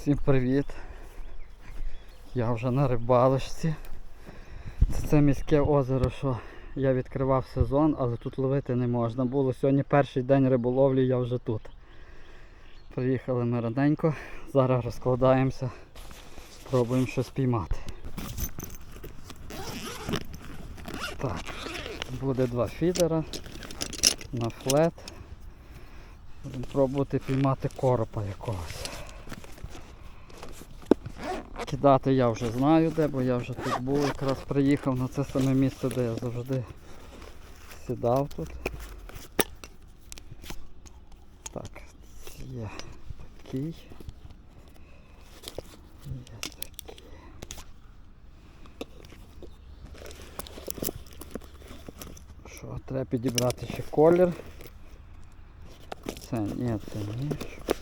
Всім привіт! Я вже на рибалочці. Це, це міське озеро, що я відкривав сезон, але тут ловити не можна було. Сьогодні перший день риболовлі, я вже тут. Приїхали ми раненько, зараз розкладаємося, спробуємо щось піймати. Так, буде два фідера на флет. Будемо пробувати піймати коропа якогось. Кидати я вже знаю де, бо я вже тут був, якраз приїхав на це саме місце, де я завжди сідав тут. Так, є такий. Що, треба підібрати ще колір. Це ні, це ні.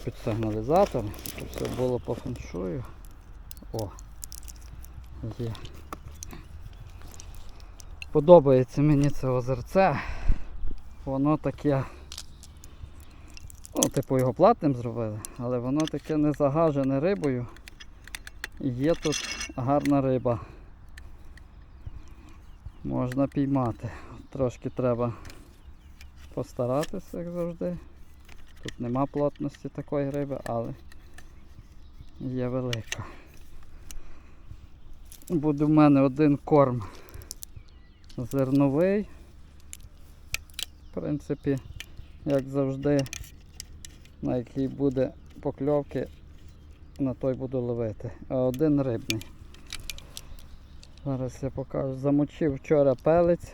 Під сигналізатор, щоб все було по феншую. О, є. Подобається мені це озерце. Воно таке. Ну, типу його платним зробили, але воно таке не загажене рибою. І є тут гарна риба. Можна піймати. Трошки треба постаратися, як завжди. Тут нема плотності такої риби, але є велика. Буде в мене один корм зерновий. В принципі, як завжди, на який буде покльовки, на той буду ловити. А один рибний. Зараз я покажу. Замочив вчора пелець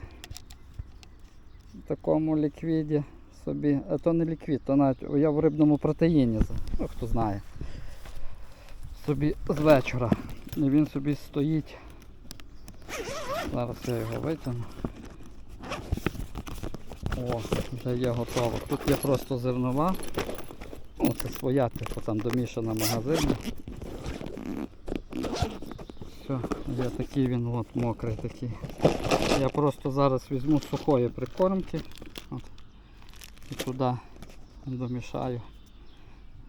в такому ліквіді собі. А то не ліквід, то навіть я в рибному протеїні, ну хто знає. Собі з вечора. І він собі стоїть. Зараз я його витягну. О, вже є готово. Тут є просто зернова. Ну, це своя, типу там домішана магазинна. Все, є такий він от мокрий такий. Я просто зараз візьму сухої прикормки. От, і туди домішаю.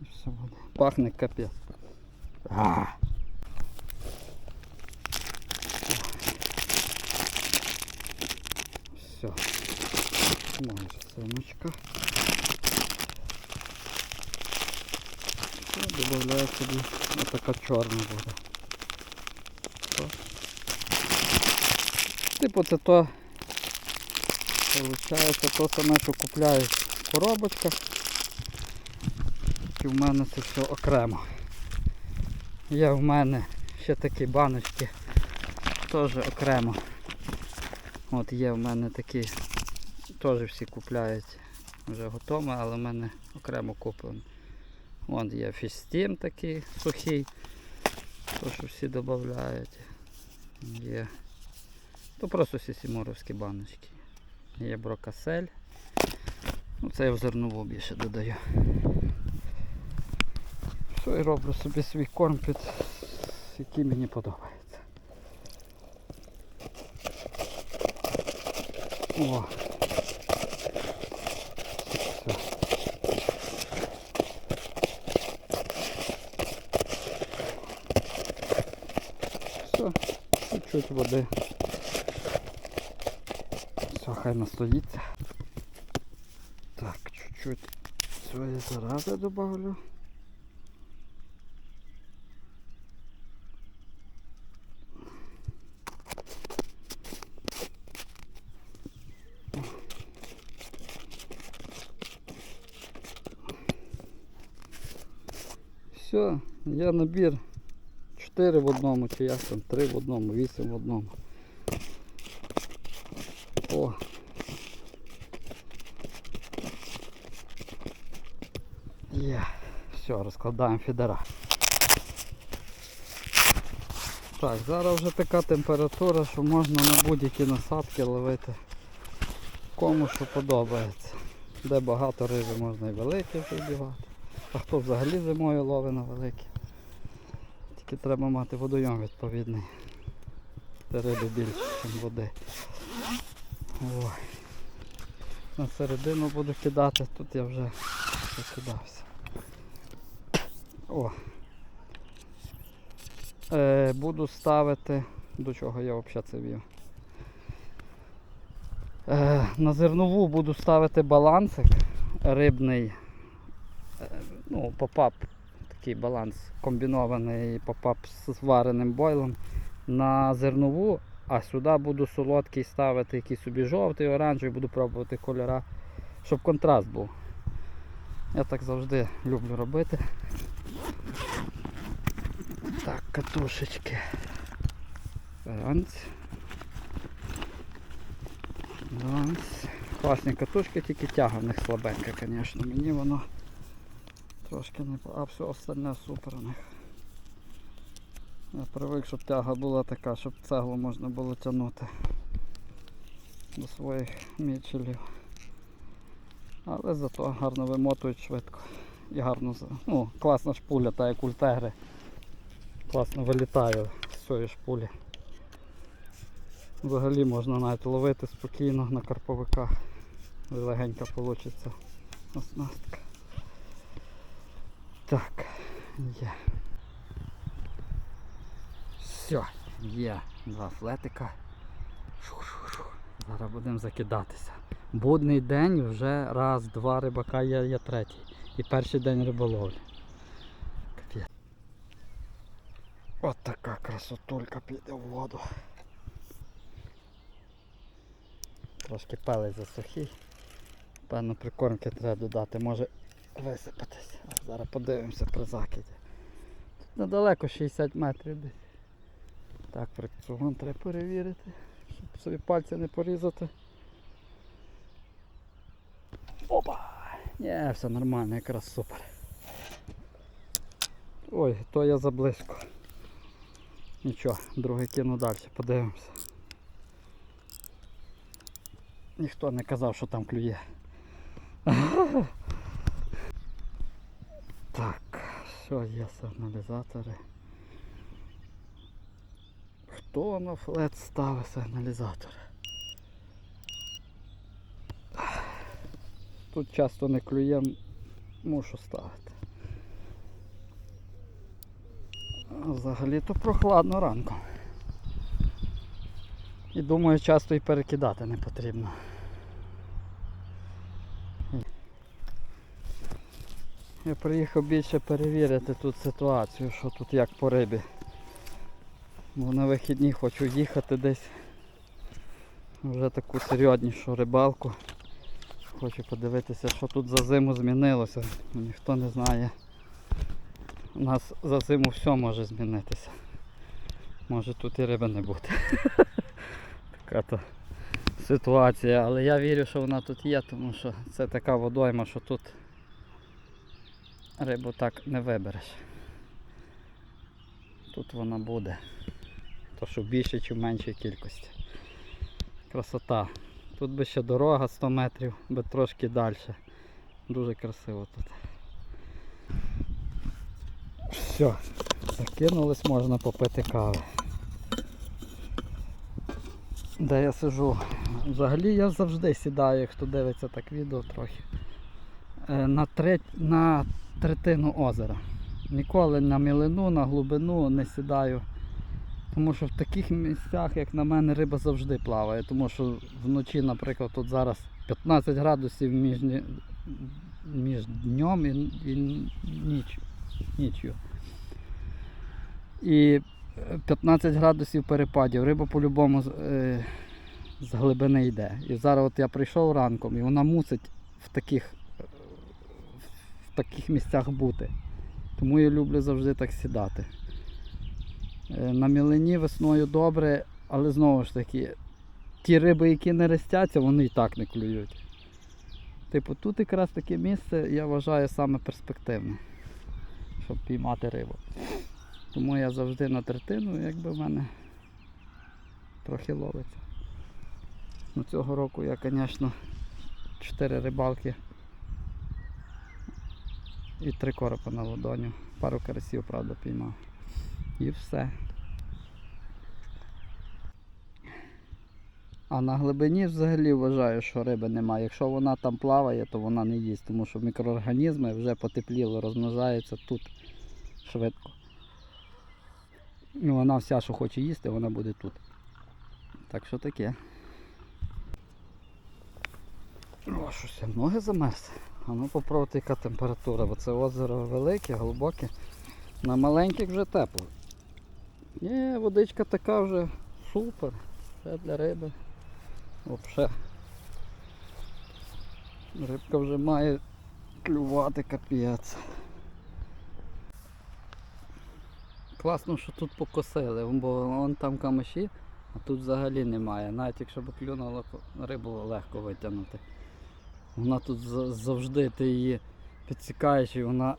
І все буде. Пахне капець. А. Все. Майже синочка. Все, додаю собі отака чорна. То. Типу це то Получається то саме, що купляють в коробочках. І в мене це все окремо. Є в мене ще такі баночки теж окремо. От є в мене такі, теж всі купляють вже готові, але в мене окремо куплено. Вон є фістім такий сухий, то що всі додають. Є. То просто всі сімуровські баночки. Є брокасель. Ну, це я в зернову більше додаю. Все, і роблю собі свій корм, під, який мені подобається. О. Все. Все, чуть-чуть води. Все, хай настоїться. Так, чуть-чуть своєї зарази добавлю. Все, я набір 4 в одному, чи як там 3 в одному, 8 в одному. О. Є. Все, розкладаємо фідера. Так, зараз вже така температура, що можна на будь-які насадки ловити. Кому що подобається. Де багато риби можна і великі вибігати. А хто взагалі зимою ловить на великі. Тільки треба мати водойом відповідний. Де риби більше, ніж води. Ой. На середину буду кидати, тут я вже закидався. О, Е, буду ставити. До чого я взагалі це вів? Е, на зернову буду ставити балансик рибний. Ну, попап. Такий баланс комбінований попап з вареним бойлом. На зернову, а сюди буду солодкий ставити якийсь собі жовтий, оранжевий, буду пробувати кольора, щоб контраст був. Я так завжди люблю робити. Так, катушечки. Ранц. Ранц. Класні катушки, тільки тяга в них слабенька, звісно. Мені воно трошки не А все остальне супер у них. Я привик, щоб тяга була така, щоб цеглу можна було тягнути до своїх мічелів. Але зато гарно вимотують швидко. І гарно, ну, класна шпуля, та як ультегри. Класно вилітає з цієї шпулі. Взагалі можна навіть ловити спокійно на карповиках. І Легенька вийде оснастка. Так, є. Все, є два флетика. Шух-шух-шух. Зараз будемо закидатися. Будний день вже раз, два рибака є, є третій. І перший день риболовлі. Капець. От така красотулька піде в воду. Трошки пелець засухий. Певно прикормки треба додати, може висипатись. Зараз подивимося при закиді. Тут недалеко 60 метрів десь. Так, фрикціон треба перевірити, щоб собі пальці не порізати. Опа! Є, все нормально, якраз супер. Ой, то я заблизько. Нічого, другий кину далі, подивимося. Ніхто не казав, що там клює. Так, що є сигналізатори. Хто на флет ставить сигналізатори? Тут часто не клює, мушу ставити. Взагалі-то прохладно ранком. І думаю, часто і перекидати не потрібно. Я приїхав більше перевірити тут ситуацію, що тут як по рибі. Бо на вихідні хочу їхати десь. Вже таку серйознішу рибалку. Хочу подивитися, що тут за зиму змінилося. Ніхто не знає. У нас за зиму все може змінитися. Може тут і риби не бути. така то ситуація. Але я вірю, що вона тут є, тому що це така водойма, що тут рибу так не вибереш. Тут вона буде. То що в більшій чи в меншій кількості. Красота. Тут би ще дорога 100 метрів, би трошки далі. Дуже красиво тут. Все, закинулись, можна попити кави. Де я сижу? Взагалі я завжди сідаю, хто дивиться так відео трохи. е, На, треть, на третину озера. Ніколи на мілину, на глибину не сідаю. Тому що в таких місцях, як на мене, риба завжди плаває. Тому що вночі, наприклад, тут зараз 15 градусів між, між днем і, і ніч, нічю. І е, 15 градусів перепадів. Риба по-любому з, е, з глибини йде. І зараз от я прийшов ранком і вона мусить в таких, в таких місцях бути. Тому я люблю завжди так сідати. Е, На мілині весною добре, але знову ж таки, ті риби, які не рестяться, вони і так не клюють. Типу, тут якраз таке місце, я вважаю, саме перспективне, щоб піймати рибу. Тому я завжди на третину, якби в мене трохи ловиться. Ну, цього року я, звісно, 4 рибалки і 3 коропа на ладоню. Пару карасів, правда, піймав. І все. А на глибині взагалі вважаю, що риби немає. Якщо вона там плаває, то вона не їсть, тому що мікроорганізми вже потепліло, розмножаються тут швидко. І вона вся, що хоче їсти, вона буде тут. Так що таке. О, щось я ноги замерз. А ну попробуйте, яка температура, бо це озеро велике, глибоке. На маленьких вже тепло. Є, водичка така вже супер. Вже для риби. Взагалі. Рибка вже має клювати капець. Класно, що тут покосили, бо вон там камиші, а тут взагалі немає. Навіть якщо б клюнуло, рибу легко витягнути. Вона тут завжди ти її підсікаєш і вона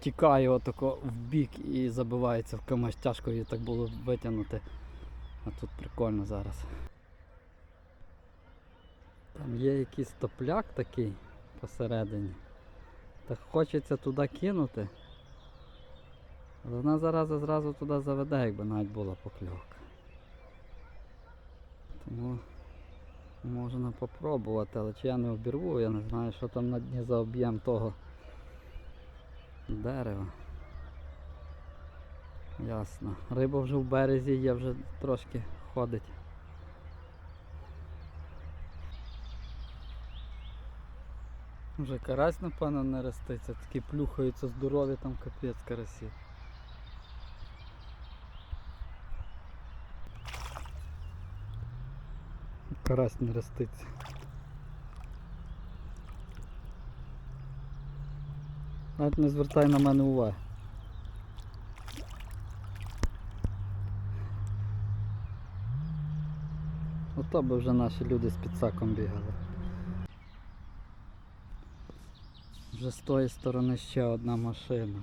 тікає отако в бік і забивається в камиш. Тяжко її так було витягнути. А тут прикольно зараз. Там є якийсь топляк такий посередині. Так хочеться туди кинути. Але вона зараз зразу туди заведе, якби навіть була покльовка. Тому можна попробувати, але чи я не обірву, я не знаю, що там на дні за об'єм того дерева. Ясно. Риба вже в березі є, вже трошки ходить. Вже карась, напевно, не роститься, такі плюхаються здорові там капець карасів. Карась не роститься. Навіть не звертай на мене уваги. Ото би вже наші люди з підсаком бігали. Вже з тої сторони ще одна машина.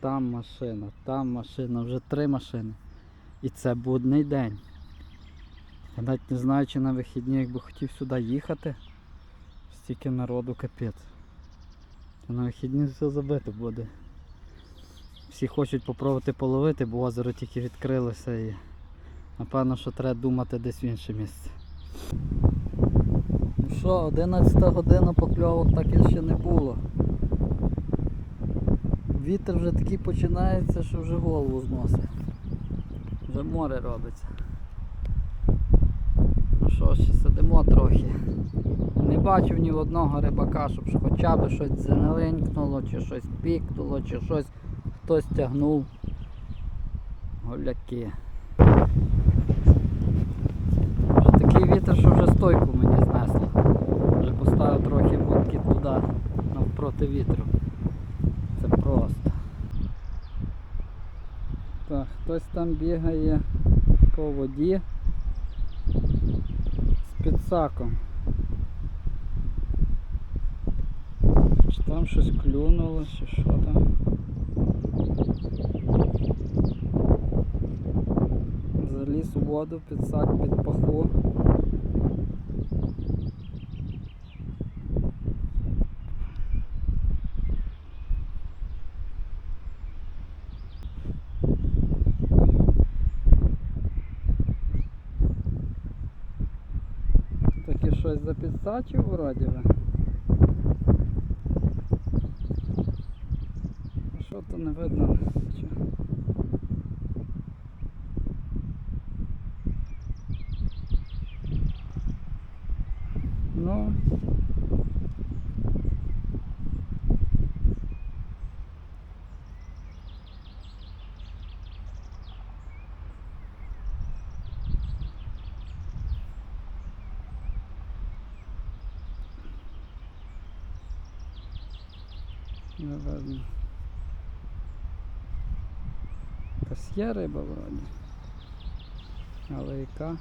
Там машина, там машина, вже три машини. І це будний день. Навіть не знаю, чи на вихідні, якби хотів сюди їхати. Стільки народу капець. На вихідні все забито буде. Всі хочуть попробувати половити, бо озеро тільки відкрилося і напевно, що треба думати десь в інше місце. Ну що, 11 година покльовок так і ще не було. Вітер вже такий починається, що вже голову зносить. Вже море робиться. Що, ще сидимо трохи. Не бачив ні одного рибака, щоб хоча б щось зеленькнуло, чи щось пікнуло, чи щось хтось тягнув. Голяки. Вже такий вітер, що вже стойку мені знесло. Вже поставив трохи вудки туди, навпроти вітру. Це просто. Так, хтось там бігає по воді з підсаком. Чи там щось клюнуло, чи що там. Заліз у воду, підсак під паху. Щось запідсачив вроді би. Що то не видно? Чого? Ну. Не ладно. Якась є риба вроді. Але яка?